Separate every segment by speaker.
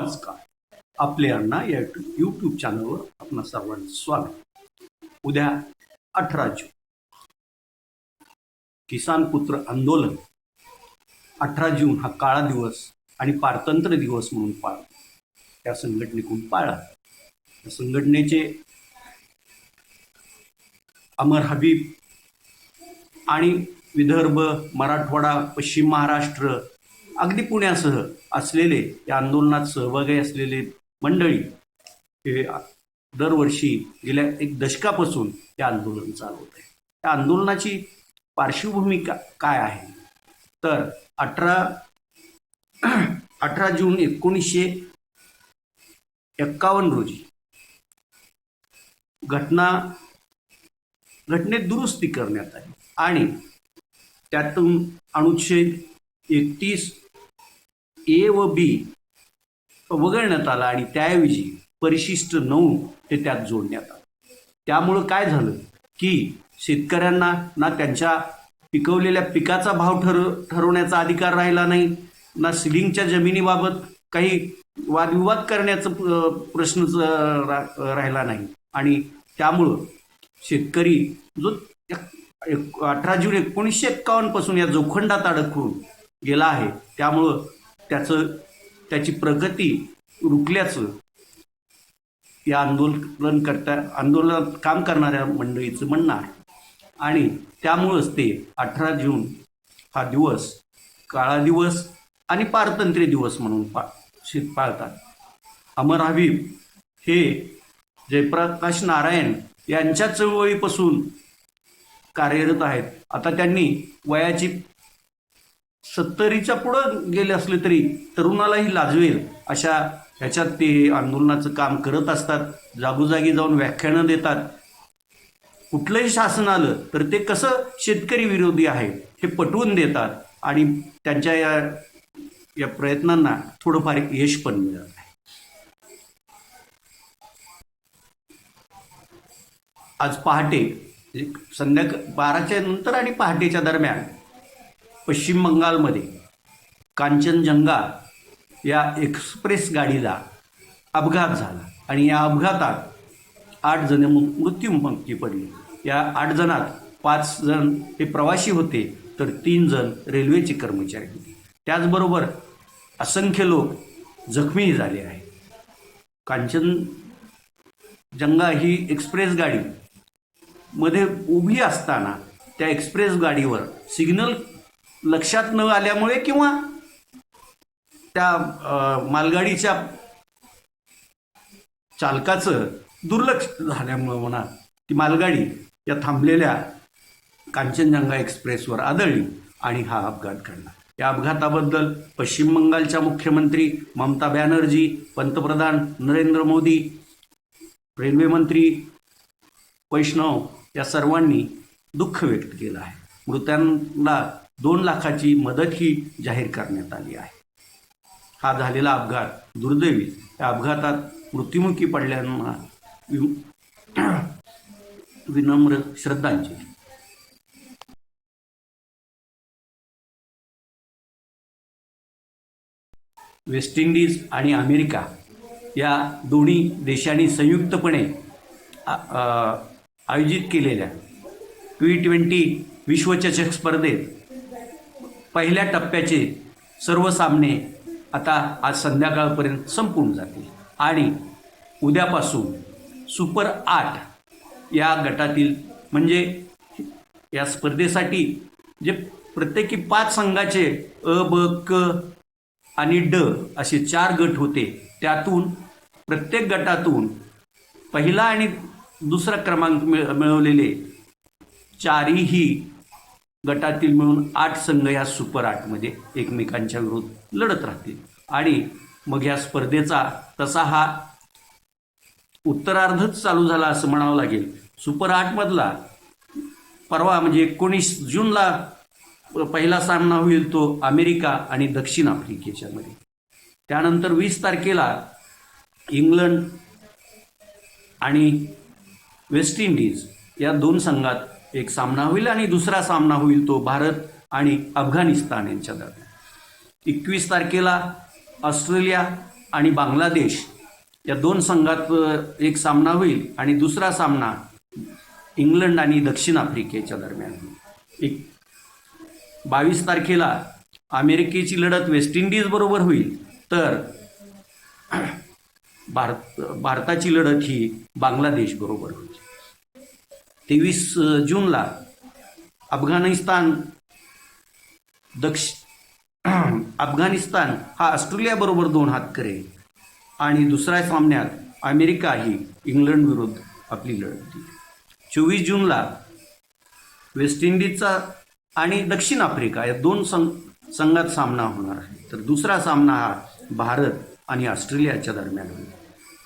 Speaker 1: नमस्कार. आपले अण्णा या यूट्यूब चॅनलवर आपण सर्वांचं स्वागत. उद्या अठरा जून. किसान पुत्र आंदोलन. अठरा जून हा काळा दिवस आणि पारतंत्र्य दिवस म्हणून पाळ त्या संघटनेकडून पाळला. त्या संघटनेचे अमर हबीब आणि विदर्भ मराठवाडा पश्चिम महाराष्ट्र अगदी पुण्यासह असलेले या आंदोलनात सहभागी असलेले मंडळी हे दरवर्षी गेल्या एक दशकापासून हे आंदोलन चालवत आहे त्या आंदोलनाची पार्श्वभूमी का काय आहे? तर अठरा अठरा जून एकोणीसशे एक्कावन्न रोजी घटना घटनेत दुरुस्ती करण्यात आली आणि त्यातून अनुच्छेद एकतीस ए व बी वगळण्यात आला आणि त्याऐवजी परिशिष्ट नऊ हे त्यात जोडण्यात आलं. त्यामुळं काय झालं की शेतकऱ्यांना ना त्यांच्या पिकवलेल्या पिकाचा भाव ठर ठरवण्याचा अधिकार राहिला नाही ना सिलिंगच्या जमिनीबाबत काही वादविवाद करण्याचा प्रश्नच रा- राहिला नाही. आणि त्यामुळं शेतकरी जो एक- अठरा जून एकोणीसशे एक्कावन्नपासून या जोखंडात अडकून गेला आहे त्यामुळं त्याचं त्याची प्रगती रुकल्याचं या आंदोलन करता आंदोलनात काम करणाऱ्या मंडळीचं म्हणणं आहे. आणि त्यामुळंच ते अठरा जून हा दिवस काळा दिवस आणि पारतंत्र्य दिवस म्हणून पा शीत पाळतात. अमर हबीब हे जयप्रकाश नारायण यांच्या चळवळीपासून कार्यरत आहेत. आता त्यांनी वयाची सत्तरीच्या पुढं गेले असले तरी तरुणालाही लाजवेल अशा ह्याच्यात ते आंदोलनाचं काम करत असतात जागोजागी जाऊन व्याख्यानं देतात. कुठलंही शासन आलं तर ते कसं शेतकरी विरोधी आहे हे पटवून देतात आणि त्यांच्या या या प्रयत्नांना थोडंफार यश पण मिळत आहे. आज पहाटे संध्याका बाराच्या नंतर आणि पहाटेच्या दरम्यान पश्चिम बंगालमध्ये कांचनजंगा या एक्सप्रेस गाडीला अपघात झाला आणि या अपघातात आठ जण मु- मृत्युमुखी पडली. या आठ जणात पाच जण हे प्रवासी होते तर तीन जण रेल्वेचे कर्मचारी होते. त्याचबरोबर असंख्य लोक जखमी झाले आहेत. कांचन जंगा ही एक्सप्रेस गाडी मध्ये उभी असताना त्या एक्सप्रेस गाडीवर सिग्नल लक्षात न आल्यामुळे किंवा त्या मालगाडीच्या चालकाचं दुर्लक्ष झाल्यामुळं म्हणा ती मालगाडी या थांबलेल्या कांचनजंगा एक्सप्रेसवर आदळली आणि हा अपघात घडला. या अपघाताबद्दल पश्चिम बंगालच्या मुख्यमंत्री ममता बॅनर्जी पंतप्रधान नरेंद्र मोदी रेल्वे मंत्री वैष्णव या सर्वांनी दुःख व्यक्त केलं आहे. मृतांना दोन लाखाची मदत ही जाहीर करण्यात आली आहे. हा झालेला अपघात दुर्दैवी. या अपघातात मृत्युमुखी पडल्यांना विनम्र श्रद्धांजली. वेस्ट इंडिज आणि अमेरिका या दोन्ही देशांनी संयुक्तपणे आयोजित केलेल्या टी ट्वेंटी विश्वचषक स्पर्धेत पहिल्या टप्प्याचे सर्व सामने आता आज संध्याकाळपर्यंत संपून जातील. आणि उद्यापासून सुपर आठ या गटातील म्हणजे या स्पर्धेसाठी जे प्रत्येकी पाच संघाचे अ ब क आणि ड असे चार गट होते त्यातून प्रत्येक गटातून पहिला आणि दुसरा क्रमांक मिळ मिळवलेले चारही गटातील मिळून आठ संघ या सुपर आठमध्ये एकमेकांच्या विरोध लढत राहतील. आणि मग या स्पर्धेचा तसा हा उत्तरार्धच चालू झाला असं म्हणावं लागेल. सुपर आठमधला परवा म्हणजे एकोणीस जूनला पहिला सामना होईल तो अमेरिका आणि दक्षिण आफ्रिकेच्यामध्ये त्यानंतर वीस तारखेला इंग्लंड आणि वेस्ट इंडिज या दोन संघात एक सामना होईल आणि दुसरा सामना होईल तो भारत आणि अफगाणिस्तान यांच्या दरम्यान. एकवीस तारखेला ऑस्ट्रेलिया आणि बांगलादेश या दोन संघात एक सामना होईल आणि दुसरा सामना इंग्लंड आणि दक्षिण आफ्रिकेच्या दरम्यान होईल. एक बावीस तारखेला अमेरिकेची लढत वेस्ट इंडिजबरोबर होईल तर भारत भारताची लढत ही बांगलादेश बरोबर होईल. तेवीस जूनला अफगाणिस्तान दक्ष अफगाणिस्तान हा ऑस्ट्रेलियाबरोबर दोन हात करेल. आणि दुसऱ्या सामन्यात अमेरिका ही इंग्लंड विरुद्ध आपली लढत चोवीस जूनला वेस्ट इंडिजचा आणि दक्षिण आफ्रिका या दोन संघ संघात सामना होणार आहे. तर दुसरा सामना हा भारत आणि ऑस्ट्रेलियाच्या दरम्यान होईल.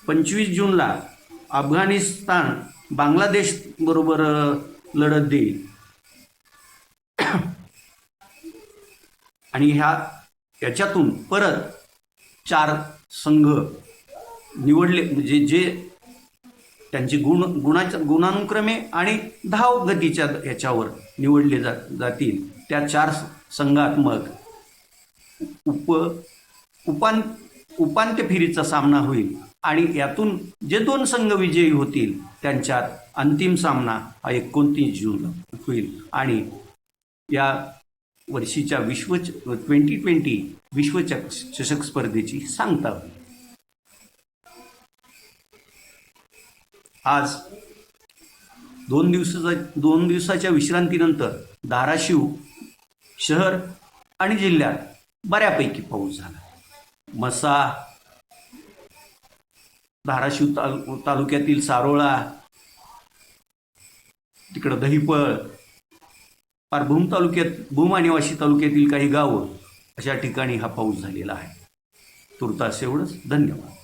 Speaker 1: पंचवीस जूनला अफगाणिस्तान बांगलादेश बरोबर लढत देईल. आणि ह्या याच्यातून परत चार संघ निवडले म्हणजे जे त्यांची गुण गुणाच्या गुणानुक्रमे आणि धाव गतीच्या याच्यावर निवडले जा जातील. त्या चार संघात मग उप उपां उपांत्य फेरीचा सामना होईल. आणि यातून जे दोन संघ विजयी होतील त्यांच्यात अंतिम सामना हा एकोणतीस जूनला होईल. आणि या वर्षीच्या विश्व ट्वेंटी ट्वेंटी विश्वचक चषक स्पर्धेची सांगता होईल आज दोन दिवसाचा दोन दिवसाच्या विश्रांतीनंतर धाराशिव शहर आणि जिल्ह्यात बऱ्यापैकी पाऊस झाला. मसा धाराशिव तालु तालुक्यातील सारोळा तिकडं दहीपळ फार भूम तालुक्यात भूम आणि वाशी तालुक्यातील काही गावं अशा ठिकाणी हा पाऊस झालेला आहे. तुर्तास एवढंच. धन्यवाद.